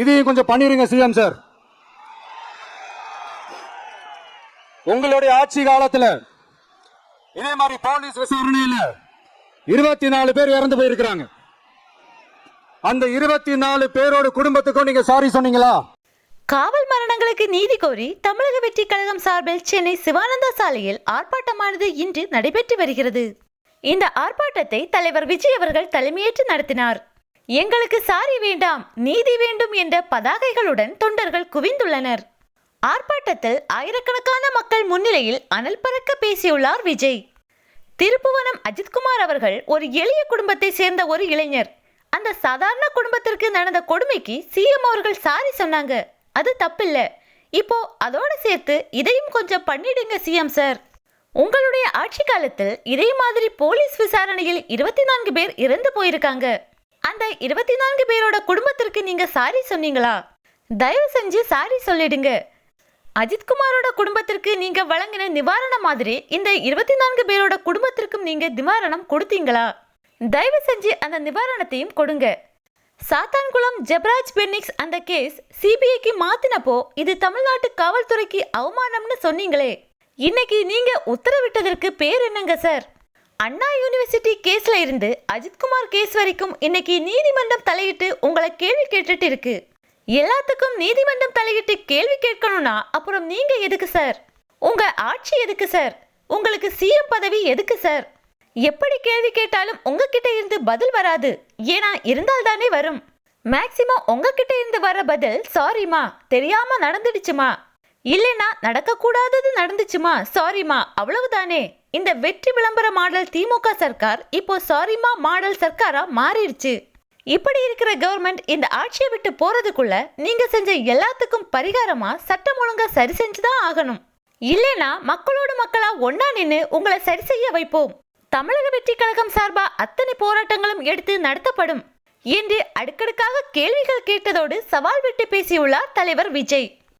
இதையும் கொஞ்சம் பண்ணிருங்க சிஎம் சார். உங்களுடைய ஆட்சி காலத்துல இதே மாதிரி போலீஸ் விசாரணையில இருபத்தி நாலு பேர் இறந்து போயிருக்கிறாங்க. அந்த இருபத்தி நாலு பேரோட குடும்பத்துக்கும் நீங்க சாரி சொன்னீங்களா? காவல் மரணங்களுக்கு நீதி கோரி தமிழக வெற்றி கழகம் சார்பில் சென்னை சிவானந்தா சாலையில் ஆர்ப்பாட்டமானது இன்று நடைபெற்று வருகிறது. இந்த ஆர்ப்பாட்டத்தை தலைவர் விஜய் அவர்கள் தலைமையேற்று நடத்தினார். எங்களுக்கு சாரி வேண்டாம் நீதி வேண்டும் என்ற பதாகைகளுடன் தொண்டர்கள் குவிந்துள்ளனர். ஆர்ப்பாட்டத்தில் ஆயிரக்கணக்கான மக்கள் முன்னிலையில் அனல் பறக்க பேசியுள்ளார் விஜய். திருப்புவனம் அஜித்குமார் அவர்கள் ஒரு எளிய குடும்பத்தை சேர்ந்த ஒரு இளைஞர். அந்த சாதாரண குடும்பத்திற்கு நடந்த கொடுமைக்கு சிஎம் அவர்கள் சாரி சொன்னாங்க. அது தப்பில்ல. இப்போ அதோட சேர்த்து இதையும் கொஞ்சம் பண்ணிடுங்க சிஎம் சார். உங்களுடைய ஆட்சி காலத்தில் இதே மாதிரி போலீஸ் விசாரணையில் இருபத்தி நான்கு பேர் இறந்து போயிருக்காங்க. அந்த இருபத்தி நான்கு பேரோட குடும்பத்திற்கு நீங்க சாரி சொன்னீங்களா? தயவு செஞ்சு சாரி சொல்லிடுங்க. அஜித்குமாரோட குடும்பத்திற்கு நீங்க வழங்கின நிவாரணம் மாதிரி இந்த இருபத்தி நான்கு பேரோட குடும்பத்திற்கும் நீங்க நிவாரணம் கொடுத்தீங்களா? தயவு செஞ்சு அந்த நிவாரணத்தையும் கொடுங்க. சாத்தான்குளம் ஜெப்ராஜ் பென்னிக்ஸ் அந்த கேஸ் சிபிஐக்கு மாத்தினப்போ இது தமிழ்நாட்டு காவல்துறைக்கு அவமானம்னு சொன்னீங்களே. இன்னைக்கு நீங்க உத்தரவிட்டதற்கு பேர் என்னங்க சார்? அண்ணா யூனிவர்சிட்டி கேஸ்ல இருந்து அஜித்குமார் கேஸ் வரைக்கும் இன்னைக்கு நீதிமன்றம் தலையிட்டு உங்களை கேள்வி கேட்டுட்டு இருக்கு. எல்லாத்துக்கும் நீதிமன்றம் தலையிட்டு கேள்வி கேட்கணும்னா அப்புறம் நீங்க எதுக்கு சார் உங்க ஆட்சி எதுக்கு சார் உங்களுக்கு சிஎம் பதவி எதுக்கு சார் எப்படி கேள்வி கேட்டாலும் உங்ககிட்ட இருந்து பதில் வராது. ஏன்னா இருந்தால் தானே வரும். மேக்சிமம் உங்ககிட்ட இருந்து வர பதில் சாரிமா தெரியாம நடந்துடுச்சுமா? இல்லைன்னா நடக்கக்கூடாதது நடந்துச்சுமா? சாரிமா அவ்வளவுதானே. இந்த வெற்றி விளம்பர மாடல் திமுக சர்க்கார் இப்போ சாரிமா மாடல் சர்க்காரா மாறிடுச்சு. இப்படி இருக்கிற கவர்மெண்ட் இந்த ஆட்சியை விட்டு போறதுக்குள்ள நீங்க செஞ்ச எல்லாத்துக்கும் பரிகாரமா சட்டம் ஒழுங்கா சரி செஞ்சுதான் ஆகணும். இல்லைனா மக்களோடு மக்களா ஒன்னா நின்று உங்களை சரி செய்ய வைப்போம். தமிழக வெற்றி கழகம் சார்பா அத்தனை போராட்டங்களும் எடுத்து நடத்தப்படும். என்று அடுக்கடுக்காக கேள்விகள் கேட்டதோடு சவால் விட்டு பேசியுள்ளார் தலைவர் விஜய்.